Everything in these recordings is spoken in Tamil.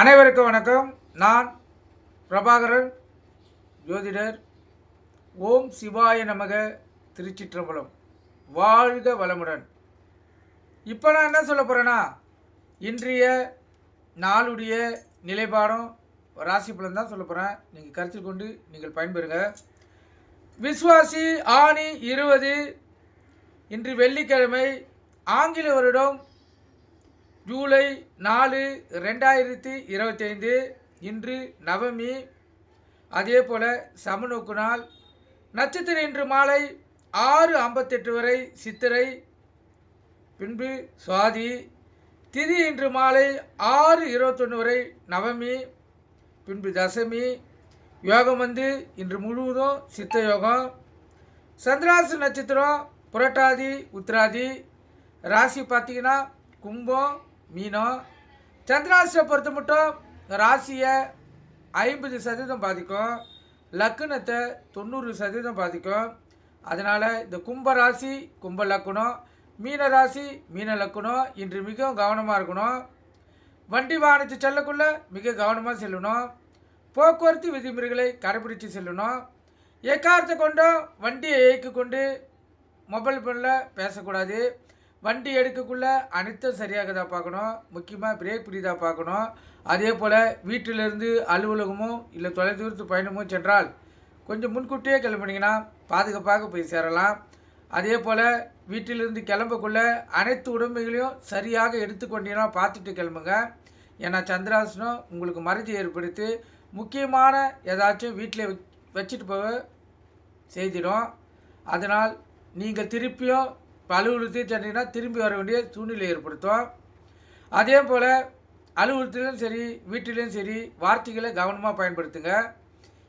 அனைவருக்கும் வணக்கம். நான் பிரபாகரன் ஜோதிடர். ஓம் சிவாய நமக திருச்சிற்றம்பலம். வாழ்க வளமுடன். இப்போ நான் என்ன சொல்ல போகிறேன்னா இன்றைய நாளுடைய நிலைப்பாடம் ராசி பலன் தான் சொல்ல போகிறேன் நீங்கள் கருத்தில் கொண்டு நீங்கள் பயன்பெறுங்க. விஸ்வாசி ஆணி இருபது இன்று வெள்ளிக்கிழமை ஆங்கில வருடம் ஜூலை நாலு ரெண்டாயிரத்தி இருபத்தைந்து இன்று நவமி. அதே போல் சமநோக்கு நாள் நட்சத்திரம் இன்று மாலை ஆறு ஐம்பத்தெட்டு வரை சித்திரை பின்பு சுவாதி. திதி இன்று மாலை ஆறு இருபத்தொன்று வரை நவமி பின்பு தசமி. யோகம் வந்து இன்று முழுவதும் சித்த யோகம். சந்திராசு நட்சத்திரம் புரட்டாதி உத்திராதி. ராசி பார்த்தீங்கன்னா கும்பம் மீனம் சந்திராசியை பொறுத்த மட்டும் ராசியை ஐம்பது சதவீதம் பாதிக்கும் லக்குனத்தை தொண்ணூறு சதவீதம் பாதிக்கும். அதனால் இந்த கும்ப ராசி கும்ப லக்குனம் மீன ராசி மீன லக்குனம் இன்று மிகவும் கவனமாக இருக்கணும். வண்டி வாகனத்தை செல்லக்குள்ளே மிக கவனமாக செல்லணும். போக்குவரத்து விதிமுறைகளை கடைபிடித்து செல்லணும். எக்காரத்தை கொண்டும் வண்டியை இயக்கி கொண்டு மொபைல் ஃபோனில் பேசக்கூடாது. வண்டி எடுக்கக்குள்ளே அனைத்தும் சரியாக தான் பார்க்கணும். முக்கியமாக பிரேக் பிடிதா பார்க்கணும். அதே போல் வீட்டிலிருந்து அலுவலகமோ இல்லை தொலைதூரத்து பயணமோ சென்றால் கொஞ்சம் முன்கூட்டியே கிளம்புனீங்கன்னா பாதுகாப்பாக போய் சேரலாம். அதே போல் வீட்டிலிருந்து கிளம்பக்குள்ளே அனைத்து உடமைகளையும் சரியாக எடுத்துக்கொண்டீங்கன்னா பார்த்துட்டு கிளம்புங்க. ஏன்னா சந்திராசனம் உங்களுக்கு மறதி ஏற்படுத்தி முக்கியமான ஏதாச்சும் வீட்டில் வச்சுட்டு போக செய்திடும். அதனால் நீங்கள் திருப்பியும் இப்போ அலுவலகத்துக்கு திரும்பி வர வேண்டிய சூழ்நிலை ஏற்படுத்தும். அதே போல் அலுவலகத்திலும் சரி வீட்டிலையும் சரி வார்த்தைகளை கவனமாக பயன்படுத்துங்க.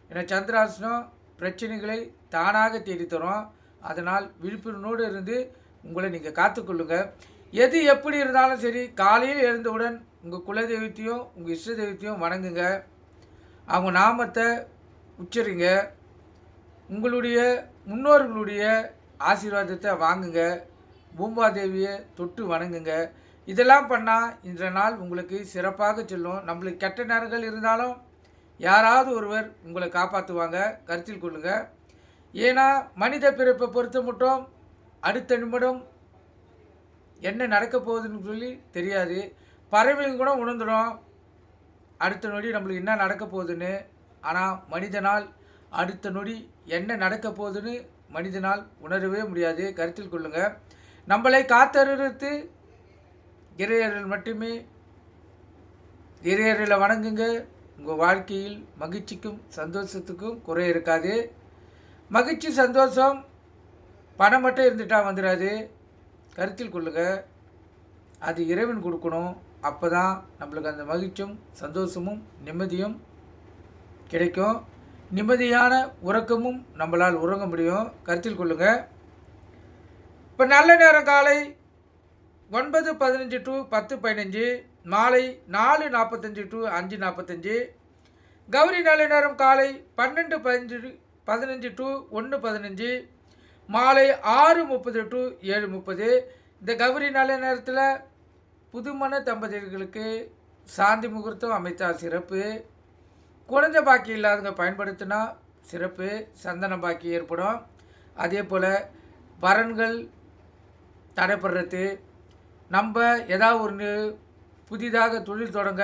ஏன்னா சந்திராசனம் பிரச்சனைகளை தானாக தேடித்தரும். அதனால் விழிப்புணர்வோடு இருந்து உங்களை நீங்கள் காத்துக்கொள்ளுங்க. எது எப்படி இருந்தாலும் சரி காலையில் எழுந்தவுடன் உங்கள் குலதெய்வத்தையும் உங்கள் இஷ்ட தெய்வத்தையும் வணங்குங்க. அவங்க நாமத்தை உச்சரிங்க. உங்களுடைய முன்னோர்களுடைய ஆசீர்வாதத்தை வாங்குங்க. பூம்பாதேவியை தொட்டு வணங்குங்க. இதெல்லாம் பண்ணால் இந்த நாள் உங்களுக்கு சிறப்பாக செல்லும். நம்மளுக்கு கெட்ட நேரங்கள் இருந்தாலும் யாராவது ஒருவர் உங்களை காப்பாற்றுவாங்க கருத்தில் கொள்ளுங்க. ஏன்னா மனித பிறப்பை பொறுத்த மட்டும் அடுத்த நிமிடம் என்ன நடக்க போகுதுன்னு சொல்லி தெரியாது. பறவைங்க கூட உணர்ந்துடும். அடுத்த நொடி நம்மளுக்கு என்ன நடக்க போகுதுன்னு. ஆனால் மனிதனால் அடுத்த நொடி என்ன நடக்க போகுதுன்னு மனிதனால் உணரவே முடியாது. கருத்தில் கொள்ளுங்கள் நம்மளை காத்தறுத்து இறையரில் மட்டுமே. இறையரில் வணங்குங்க. உங்கள் வாழ்க்கையில் மகிழ்ச்சிக்கும் சந்தோஷத்துக்கும் குறை இருக்காது. மகிழ்ச்சி சந்தோஷம் பணம் மட்டும் இருந்துட்டா வந்துடாது கருத்தில் கொள்ளுங்க. அது இறைவன் கொடுக்கணும். அப்போ தான் நம்மளுக்கு அந்த மகிழ்ச்சியும் சந்தோஷமும் நிம்மதியும் கிடைக்கும். நிம்மதியான உறக்கமும் நம்மளால் உறங்க முடியும். கருத்தில் கொள்ளுங்கள் இப்போ நல்ல நேரம் காலை ஒன்பது பதினஞ்சு டு பத்து பதினஞ்சு மாலை நாலு நாற்பத்தஞ்சு டு அஞ்சு நாற்பத்தஞ்சு கௌரி நல்ல நேரம் காலை பன்னெண்டு பதினஞ்சு பதினஞ்சு டு ஒன்று பதினஞ்சு மாலை ஆறு முப்பது டு ஏழு முப்பது. இந்த கௌரி நல்ல நேரத்தில் புதுமண தம்பதியர்களுக்கு சாந்தி முகூர்த்தம் அமைத்தால் சிறப்பு. குழந்த பாக்கி இல்லாதவங்க பயன்படுத்தினா சிறப்பு. சந்தன பாக்கி ஏற்படும். அதே போல் வரன்கள் தடைப்படுறது நம்ம ஏதாவது ஒன்று புதிதாக தொழில் தொடங்க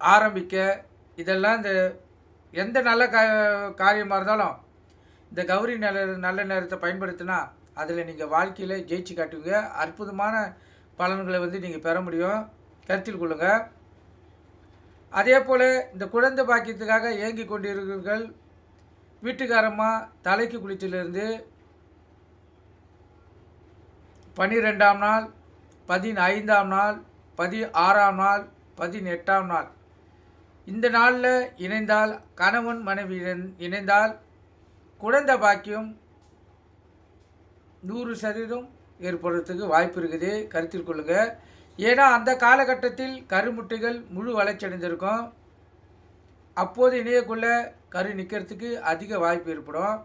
ஆரம்பிக்க இதெல்லாம் இந்த எந்த நல்ல கா காரியமாக இருந்தாலும் இந்த கௌரி நல்ல நல்ல நேரத்தை பயன்படுத்தினா அதில் நீங்கள் வாழ்க்கையில் ஜெயிச்சு காட்டுவீங்க. அற்புதமான பலன்களை வந்து நீங்கள் பெற முடியும். கருத்தில் கொள்ளுங்கள் அதே போல் இந்த குழந்தை பாக்கியத்துக்காக ஏங்கி கொண்டிருக்கிறீர்கள். வீட்டுக்காரம்மா தலைக்கு குளிச்சிலிருந்து பன்னிரெண்டாம் நாள் பதினைந்தாம் நாள் பதி ஆறாம் நாள் பதினெட்டாம் நாள். இந்த நாளில் இணைந்தால் கணவன் மனைவி இணைந்தால் குழந்தை பாக்கியம் நூறு சதவீதம் ஏற்படுறதுக்கு வாய்ப்பு இருக்குது. கருத்தில் கொள்ளுங்கள் ஏன்னா அந்த காலகட்டத்தில் கருமுட்டைகள் முழு வளர்ச்சியடைந்திருக்கும். அப்போது இணையக்குள்ளே கரு நிற்கிறதுக்கு அதிக வாய்ப்பு ஏற்படும்.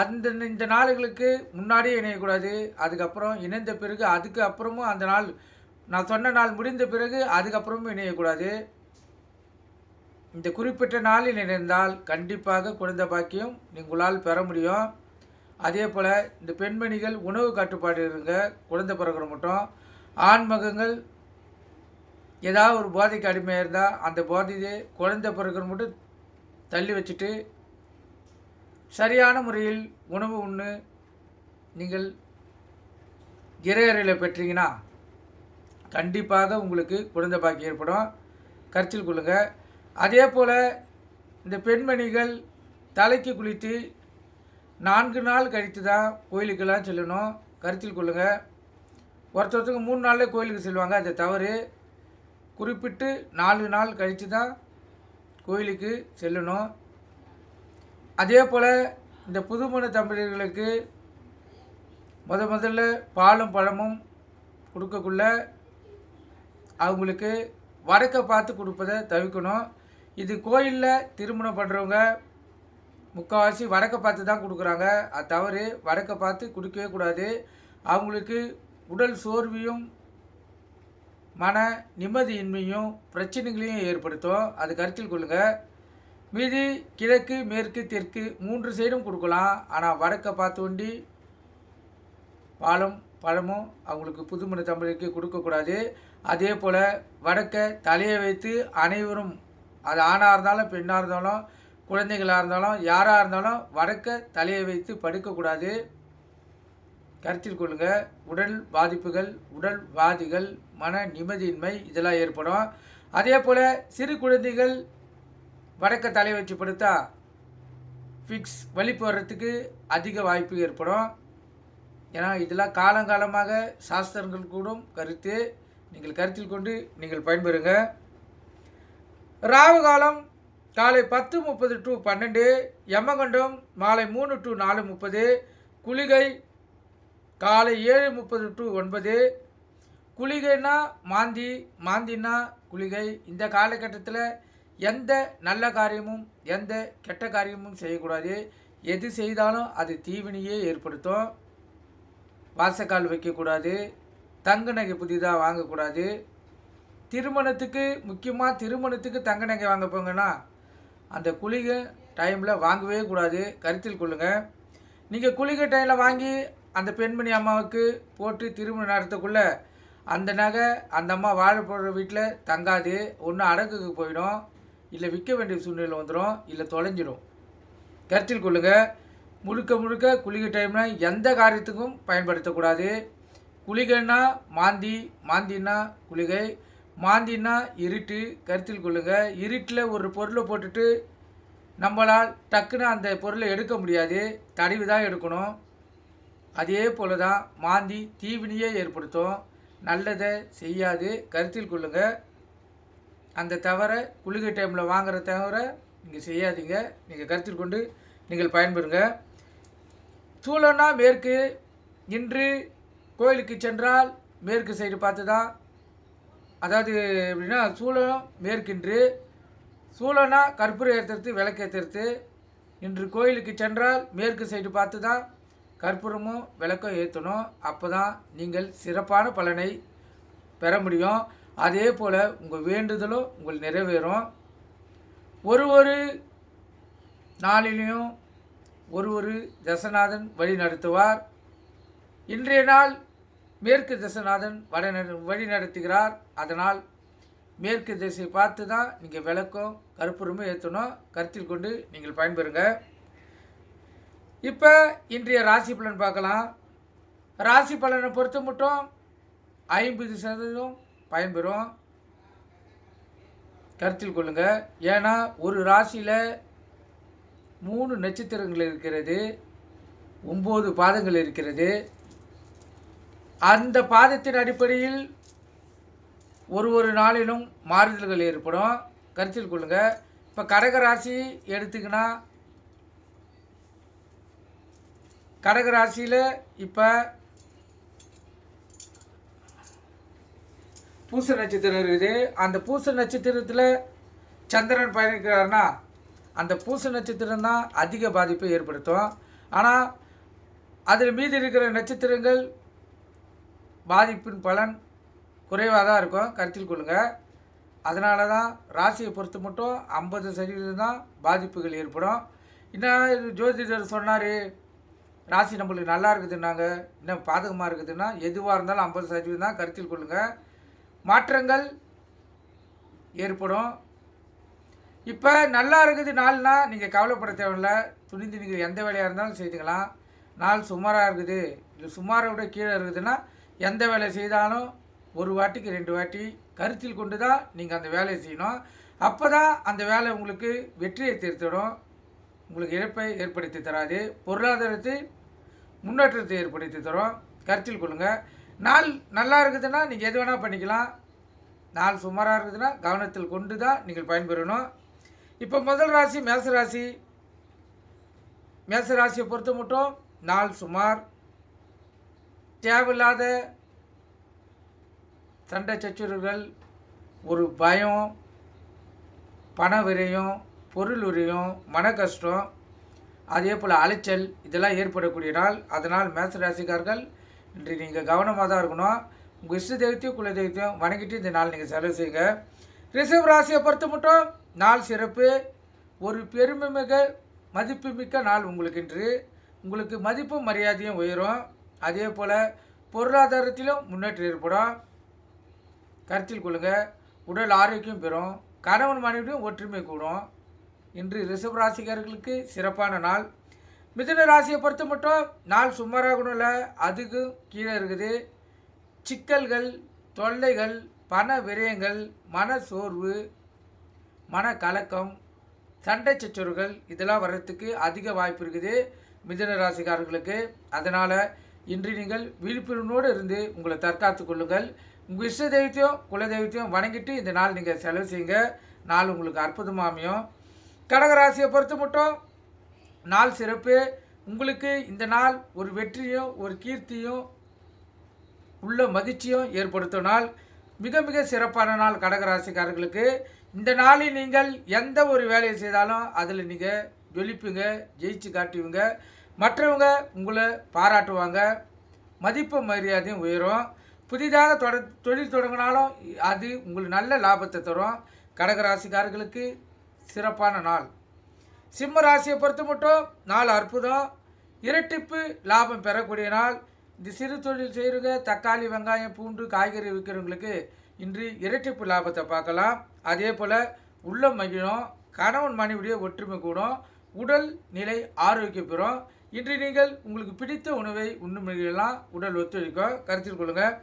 அந்த இந்த நாளுகளுக்கு முன்னாடியே இணையக்கூடாது. அதுக்கப்புறம் இணைந்த பிறகு அதுக்கு அப்புறமும் அந்த நாள் நான் சொன்ன நாள் முடிந்த பிறகு அதுக்கப்புறமும் இணையக்கூடாது. இந்த குறிப்பிட்ட நாளில் இணைந்தால் கண்டிப்பாக குழந்தை பாக்கியம் உங்களால் பெற முடியும். அதே போல் இந்த பெண்மணிகள் உணவு கட்டுப்பாடு இருங்க. குழந்தை பிறகுற மட்டும். ஆண்மகங்கள் ஏதாவது ஒரு போதைக்கு அடிமையாக இருந்தால் அந்த போதையை குழந்தை பிறகுற மட்டும் தள்ளி வச்சுட்டு சரியான முறையில் உணவு உண்ணு. நீங்கள் இறையறையில் பெற்றீங்கன்னா கண்டிப்பாக உங்களுக்கு குழந்தை பாக்கி ஏற்படும். கருத்தில் கொள்ளுங்கள் அதே போல் இந்த பெண்மணிகள் தலைக்கு குளித்து நான்கு நாள் கழித்து தான் கோயிலுக்கெல்லாம் செல்லணும். கருத்தில் கொள்ளுங்கள் ஒருத்தருக்கு மூணு நாளில் கோயிலுக்கு செல்வாங்க. அது தவறு. குறிப்பிட்டு நாலு நாள் கழித்து தான் கோயிலுக்கு செல்லணும். அதே போல் இந்த புதுமண தம்பதியர்களுக்கு முத முதல்ல பாலும் பழமும் கொடுக்கக்குள்ள அவங்களுக்கு வடக்க பார்த்து கொடுப்பதை தவிர்க்கணும். இது கோயிலில் திருமணம் பண்ணுறவங்க முக்கால்வாசி வடக்க பார்த்து தான் கொடுக்குறாங்க. அது தவறு. வடக்க பார்த்து கொடுக்கவே கூடாது. அவங்களுக்கு உடல் சோர்வையும் மன நிம்மதியின்மையும் பிரச்சனைகளையும் ஏற்படுத்தும். அது கருத்தில் கொள்ளுங்கள் மீதி கிழக்கு மேற்கு தெற்கு மூன்று சைடும் கொடுக்கலாம். ஆனால் வடக்க பார்த்து வண்டி பாலம் பழமும் அவங்களுக்கு புதுமண தம்பதிக்கு கொடுக்கக்கூடாது அதே போல் வடக்கை தலையை வைத்து அனைவரும் அது ஆணாக இருந்தாலும் பெண்ணாக இருந்தாலும் குழந்தைகளாக இருந்தாலும் யாராக இருந்தாலும் வடக்கை தலையை வைத்து படுக்கக்கூடாது கருத்தில் கொள்ளுங்க. உடல் பாதிப்புகள் உடல் வாதிகள் மன நிம்மதியின்மை இதெல்லாம் ஏற்படும். அதே போல் சிறு குழந்தைகள் வடக்க தலை வச்சு படுத்தா ஃபிக்ஸ் வலிப்பு வர்றதுக்கு அதிக வாய்ப்பு ஏற்படும். ஏன்னா இதெல்லாம் காலங்காலமாக சாஸ்திரங்கள் கூடும். கருத்து நீங்கள் கருத்தில் கொண்டு நீங்கள் பயன்பெறுங்க. ராவு காலம் காலை பத்து முப்பது டு பன்னெண்டு யமகண்டம் மாலை மூணு டு நாலு முப்பது குளிகை காலை ஏழு முப்பது டு ஒன்பது. குளிகைன்னா மாந்தி மாந்தின்னா குளிகை. இந்த காலகட்டத்தில் எந்த நல்ல காரியமும் எந்த கெட்ட காரியமும் செய்யக்கூடாது. எது செய்தாலும் அது தீவினையே ஏற்படுத்தும். வாசக்கால் வைக்கக்கூடாது. தங்க நகை புதிதாக வாங்கக்கூடாது. திருமணத்துக்கு முக்கியமாக திருமணத்துக்கு தங்க நகை வாங்க போங்கன்னா அந்த குளிகை டைமில் வாங்கவே கூடாது. கருத்தில் கொள்ளுங்கள் நீங்கள் குளிகை டைமில் வாங்கி அந்த பெண்மணி அம்மாவுக்கு போட்டு திருமணம் நடத்தக்குள்ளே அந்த நகை அந்த அம்மா வாழ போடுற வீட்டில் தங்காது. ஒன்று அடங்குக்கு போயிடும். இல்லை விற்க வேண்டிய சூழ்நிலை வந்துடும் இல்லை தொலைஞ்சிடும் கருத்தில் கொள்ளுங்கள் முழுக்க முழுக்க குளிகை டைமில் எந்த காரியத்துக்கும் பயன்படுத்தக்கூடாது. குளிகைன்னா மாந்தி மாந்தின்னா குளிகை மாந்தின்னா இருட்டு. கருத்தில் கொள்ளுங்கள் இருட்டில் ஒரு பொருளை போட்டுட்டு நம்மளால் டக்குன்னு அந்த பொருளை எடுக்க முடியாது. தடவி தான் எடுக்கணும். அதே போல தான் மாந்தி தீவினியே ஏற்படுத்தும். நல்லதை செய்யாது. கருத்தில் கொள்ளுங்கள் அந்த தவிர குளிகை டைமில் வாங்குற தவிர நீங்கள் செய்யாதீங்க. நீங்கள் கருத்தில் கொண்டு நீங்கள் பயன்பெறுங்க. சூழனா மேற்கு. இன்று கோயிலுக்கு சென்றால் மேற்கு சைடு பார்த்து தான். அதாவது எப்படின்னா சூளம் மேற்கின்று. சூழனா கற்பூரம் ஏற்றுறது விளக்கேற்றுறது இன்று கோயிலுக்கு சென்றால் மேற்கு சைடு பார்த்து தான் கற்பூரமும் விளக்கம் ஏற்றணும் அப்போ தான் நீங்கள் சிறப்பான பலனை பெற முடியும். அதே போல் உங்கள் வேண்டுதலும் உங்கள் நிறைவேறும். ஒரு ஒரு நாளிலையும் ஒரு ஒரு தசநாதன் வழி நடத்துவார். இன்றைய நாள் மேற்கு தசநாதன் வட வழி நடத்துகிறார். அதனால் மேற்கு திசை பார்த்து தான் நீங்கள் விளக்கம் கருப்புரிமை ஏற்றணும் கருத்தில் கொண்டு நீங்கள் பயன்பெறுங்க. இப்போ இன்றைய ராசி பலன் பார்க்கலாம். ராசி பலனை பொறுத்த மட்டும் ஐம்பது சதவீதம் பயன்பெறும். கருத்தில் கொள்ளுங்கள் ஏன்னா ஒரு ராசியில் மூணு நட்சத்திரங்கள் இருக்கிறது ஒம்பது பாதங்கள் இருக்கிறது. அந்த பாதத்தின் அடிப்படையில் ஒரு ஒரு நாளிலும் மாறுதல்கள் ஏற்படும். கருத்தில் கொள்ளுங்கள் இப்போ கடகராசி எடுத்துக்கினா கடகராசியில் இப்போ பூச நட்சத்திரம் இருக்குது. அந்த பூச நட்சத்திரத்தில் சந்திரன் பயணிக்கிறாருன்னா அந்த பூச நட்சத்திரம் தான் அதிக பாதிப்பை ஏற்படுத்தும். ஆனால் அதில் மீதி இருக்கிற நட்சத்திரங்கள் பாதிப்பின் பலன் குறைவாக தான் இருக்கும். கருத்தில் கொள்ளுங்கள் அதனால தான் ராசியை பொறுத்து மட்டும் ஐம்பது சதவீதம் தான் பாதிப்புகள் ஏற்படும். இன்னும் ஜோதிடர் சொன்னார்? ராசி நம்மளுக்கு நல்லா இருக்குதுன்னாங்க. இன்னும் பாதகமாக இருக்குதுன்னா எதுவாக இருந்தாலும் ஐம்பது சதவீதம் தான் கருத்தில் கொள்ளுங்கள் மாற்றங்கள் ஏற்படும். இப்போ நல்லா இருக்குது நாள்னா நீங்கள் கவலைப்பட தேவையில்ல. துணிந்து நீங்கள் எந்த வேலையாக இருந்தாலும் செய்துக்கலாம். நாள் சுமாராக இருக்குது. இல்லை சுமாரை விட கீழே இருக்குதுன்னா எந்த வேலை செய்தாலும் ஒரு வாட்டிக்கு ரெண்டு வாட்டி கருத்தில் கொண்டு தான் நீங்கள் அந்த வேலையை செய்யணும். அப்போ தான் அந்த வேலை உங்களுக்கு வெற்றியை தீர்த்திடும் உங்களுக்கு இழப்பை ஏற்படுத்தி தராது. பொருளாதாரத்தை முன்னேற்றத்தை ஏற்படுத்தி தரும். கருத்தில் கொள்ளுங்கள் நாள் நல்லா இருக்குதுன்னா நீங்கள் எது வேணால் பண்ணிக்கலாம். நாள் சுமாராக இருக்குதுன்னா கவனத்தில் கொண்டு தான் நீங்கள் பயன்பெறணும். இப்போ முதல் ராசி மேச ராசி. மேச ராசியை பொறுத்த மட்டும் நாள் சுமார். தேவையில்லாத சண்டை சச்சுரவுகள் ஒரு பயம் பண விரயம் பொருள் உரையும் மன கஷ்டம் அதே போல் அலைச்சல் இதெல்லாம் ஏற்படக்கூடிய நாள். அதனால் மேச ராசிக்காரர்கள் இன்று நீங்கள் கவனமாக தான் இருக்கணும். உங்கள் இஷ்ட தெய்வத்தையும் குல தெய்வத்தையும் வணங்கிட்டு இந்த நாள் நீங்கள் செலவு செய்யுங்க. ரிசர்வ் ராசியை பொறுத்த மட்டும் நாள் சிறப்பு. ஒரு பெருமைமிக மதிப்புமிக்க நாள் உங்களுக்கு இன்று. உங்களுக்கு மதிப்பும் மரியாதையும் உயரும். அதே போல் பொருளாதாரத்திலும் முன்னேற்றம் ஏற்படும். கருத்தில் கொள்ளுங்கள் உடல் ஆரோக்கியம் பெறும். கணவன் மனைவியும் ஒற்றுமை கூடும். இன்று ரிசர்வ் ராசிக்காரர்களுக்கு சிறப்பான நாள். மிதுன ராசியை பொறுத்த மட்டும் நாள் சுமாராக கூட இல்லை அதுக்கும் கீழே இருக்குது. சிக்கல்கள் தொல்லைகள் பண விரயங்கள் மன சோர்வு மன கலக்கம் சண்டை சச்சரவுகள் இதெல்லாம் வர்றதுக்கு அதிக வாய்ப்பு இருக்குது மிதுன ராசிக்காரர்களுக்கு. அதனால் இன்று நீங்கள் விழிப்புணர்வோடு இருந்து உங்களை தற்காத்து கொள்ளுங்கள். உங்கள் இஷ்ட தெய்வத்தையும் குல தெய்வத்தையும் வணங்கிட்டு இந்த நாள் நீங்கள் செலவு செய்யுங்க. நாள் உங்களுக்கு அற்புதமாக அமையும். கடகராசியை பொறுத்து மட்டும் நாள் சிறப்பு. உங்களுக்கு இந்த நாள் ஒரு வெற்றியும் ஒரு கீர்த்தியும் உள்ள மகிழ்ச்சியும் ஏற்படுத்தும் நாள். மிக மிக சிறப்பான நாள் கடகராசிக்காரர்களுக்கு. இந்த நாளில் நீங்கள் எந்த ஒரு வேலையை செய்தாலும் அதில் நீங்கள் ஜொலிப்புங்க ஜெயிச்சு காட்டுவீங்க. மற்றவங்க உங்களை பாராட்டுவாங்க. மதிப்பு மரியாதையும் உயரும். புதிதாக தொட தொழில் தொடங்கினாலும் அது உங்களுக்கு நல்ல லாபத்தை தரும். கடகராசிக்காரர்களுக்கு சிறப்பான நாள். சிம்ம ராசியை பொறுத்து மட்டும் நாலு அற்புதம். இரட்டிப்பு லாபம் பெறக்கூடிய நாள். இந்த சிறு தொழில் செய்கிறவங்க தக்காளி வெங்காயம் பூண்டு காய்கறி விற்கிறவங்களுக்கு இன்று இரட்டிப்பு லாபத்தை பார்க்கலாம். அதே போல் உள்ள மகிழும் கணவன் மனைவிடைய ஒற்றுமை கூடும் உடல் நிலை ஆரோக்கியம் பெறும். இன்று நீங்கள் உங்களுக்கு பிடித்த உணவை உண்ணும் மகிழலாம். உடல் ஒத்துழைக்கும் கருத்தில் கொள்ளுங்கள்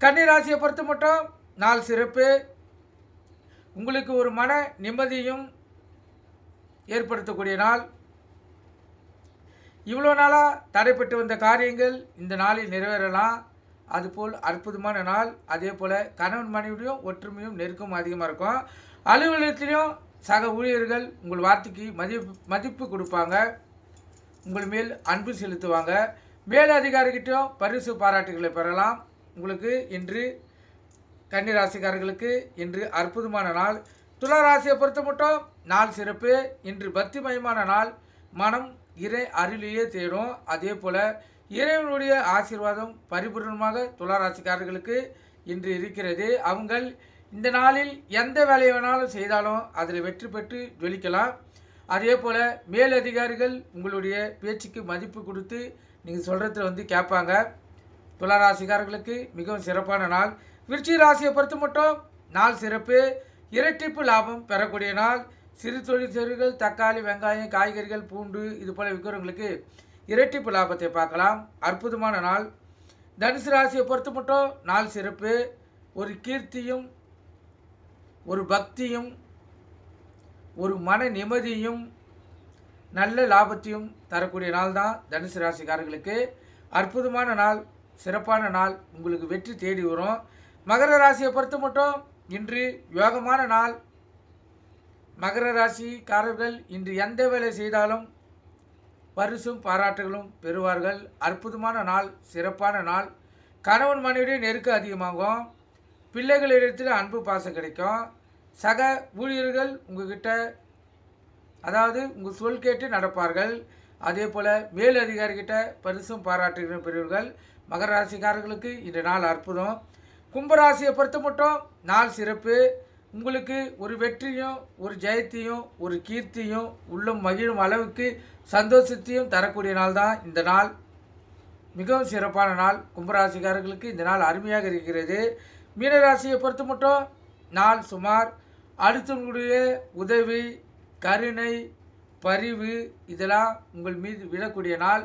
கன்னிராசியை பொறுத்து மட்டும் நாள் சிறப்பு. உங்களுக்கு ஒரு மன நிம்மதியும் ஏற்படுத்தக்கூடிய நாள். இவ்வளோ நாளாக தடைப்பட்டு வந்த காரியங்கள் இந்த நாளில் நிறைவேறலாம். அதுபோல் அற்புதமான நாள். அதே போல் கணவன் மனைவியும் ஒற்றுமையும் நெருக்கமும் அதிகமாக இருக்கும். அலுவலகத்திலையும் சக ஊழியர்கள் உங்கள் வார்த்தைக்கு மதிப்பு மதிப்பு கொடுப்பாங்க. உங்கள் மேல் அன்பு செலுத்துவாங்க. மேல் அதிகாரிகிட்டையும் பரிசு பாராட்டுகளை பெறலாம். உங்களுக்கு இன்று கன்னிராசிக்காரர்களுக்கு இன்று அற்புதமான நாள். துலா ராசியை பொறுத்த மட்டும் நாள் சிறப்பு. இன்று பக்திமயமான நாள். மனம் இறை அருளியே தேடும். அதே போல் இறைவனுடைய ஆசீர்வாதம் பரிபூர்ணமாக துளாராசிக்காரர்களுக்கு இன்று இருக்கிறது. அவங்கள் இந்த நாளில் எந்த வேலையை வேணாலும் செய்தாலும் அதில் வெற்றி பெற்று ஜொலிக்கலாம். அதே போல் மேலதிகாரிகள் உங்களுடைய பேச்சுக்கு மதிப்பு கொடுத்து நீங்கள் சொல்கிறத வந்து கேட்பாங்க. துளாராசிக்காரர்களுக்கு மிகவும் சிறப்பான நாள். விருச்சி ராசியை பொறுத்து மட்டும் நாள் சிறப்பு. இரட்டிப்பு லாபம் பெறக்கூடிய நாள். சிறு தொழில் தக்காளி வெங்காயம் காய்கறிகள் பூண்டு இது போல விற்கிறவங்களுக்கு இரட்டிப்பு லாபத்தை பார்க்கலாம். அற்புதமான நாள். தனுசு ராசியை பொறுத்து மட்டும் நாள் சிறப்பு. ஒரு கீர்த்தியும் ஒரு பக்தியும் ஒரு மன நிம்மதியும் நல்ல லாபத்தையும் தரக்கூடிய நாள் தான் தனுசு ராசிக்காரர்களுக்கு. அற்புதமான நாள் சிறப்பான நாள். உங்களுக்கு வெற்றி தேடி வரும். மகர ராசியை பொறுத்து மட்டும் இன்று யோகமான நாள். மகர ராசிக்காரர்கள் இன்று எந்த வேலை செய்தாலும் பரிசும் பாராட்டுகளும் பெறுவார்கள். அற்புதமான நாள் சிறப்பான நாள். கணவன் மனைவியுடைய நெருக்கம் அதிகமாகும். பிள்ளைகளிடத்தில் அன்பு பாசம் கிடைக்கும். சக ஊழியர்கள் உங்ககிட்ட அதாவது உங்கள் சொல் கேட்டு நடப்பார்கள். அதே போல் மேல் அதிகாரிகிட்ட பரிசும் பாராட்டுகளும் பெறுவீர்கள். மகர ராசிக்காரர்களுக்கு இந்த நாள் அற்புதம். கும்பராசியை பொறுத்த மட்டும் நாள் சிறப்பு. உங்களுக்கு ஒரு வெற்றியும் ஒரு ஜெயத்தையும் ஒரு கீர்த்தியும் உள்ளம் மகிழும் அளவுக்கு சந்தோஷத்தையும் தரக்கூடிய நாள் தான் இந்த நாள். மிகவும் சிறப்பான நாள். கும்பராசிக்காரர்களுக்கு இந்த நாள் அருமையாக இருக்கிறது. மீனராசியை பொறுத்த மட்டும் நாள் சுமார் அடுத்தவங்களுடைய உதவி கருணை பரிவு இதெல்லாம் உங்கள் மீது விழக்கூடிய நாள்.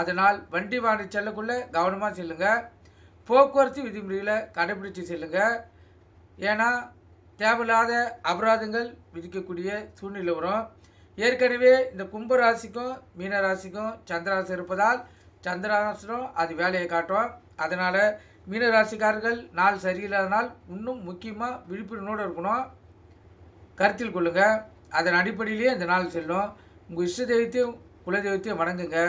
அதனால் வண்டி வாங்கி செல்லக்குள்ளே கவனமாக செல்லுங்கள் போக்குவரத்து விதிமுறைகளை கடைபிடிச்சு செல்லுங்க. ஏன்னா தேவையில்லாத அபராதங்கள் விதிக்கக்கூடிய சூழ்நிலை வரும். ஏற்கனவே இந்த கும்ப ராசிக்கும் மீன ராசிக்கும் சந்திராசி இருப்பதால் சந்திராசனம் அது வேலையை காட்டும். அதனால் மீன ராசிக்காரர்கள் நாள் சரியில்லாத நாள் இன்னும் முக்கியமாக விழிப்புணர்வோடு இருக்கணும். கருத்தில் கொள்ளுங்கள் அதன் அடிப்படையிலேயே இந்த நாள் செல்லும். உங்கள் இஷ்ட தெய்வத்தையும் குலதெய்வத்தையும் வணங்குங்க.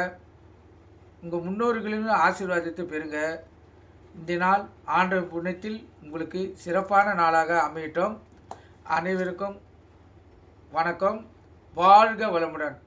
உங்கள் முன்னோர்களின் ஆசீர்வாதத்தை பெறுங்க. இந்த நாள் ஆண்டவன் புண்ணியத்தில் உங்களுக்கு சிறப்பான நாளாக அமையட்டும். அனைவருக்கும் வணக்கம். வாழ்க வளமுடன்.